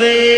দিন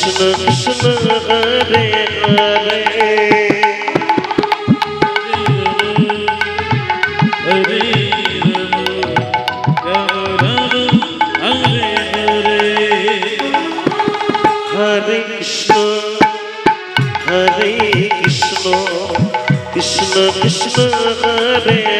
Krishna Krishna Hare Hare Krishna Krishna Hare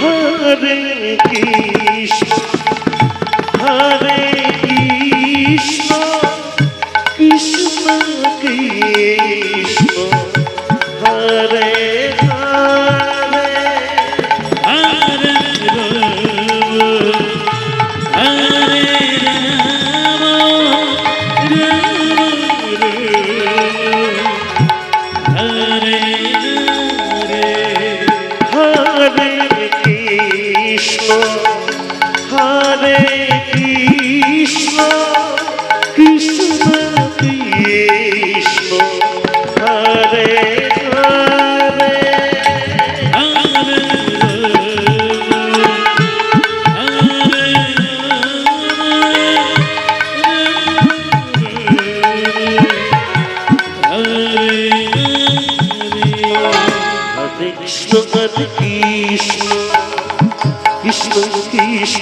Hare Krishna রে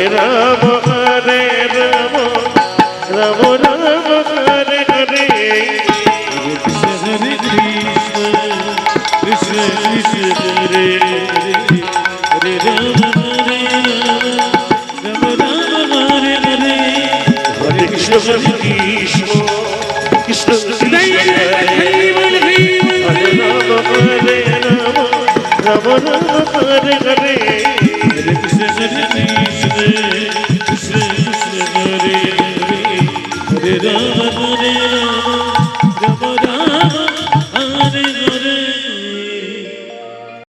হরে রাম হরে রাম রাম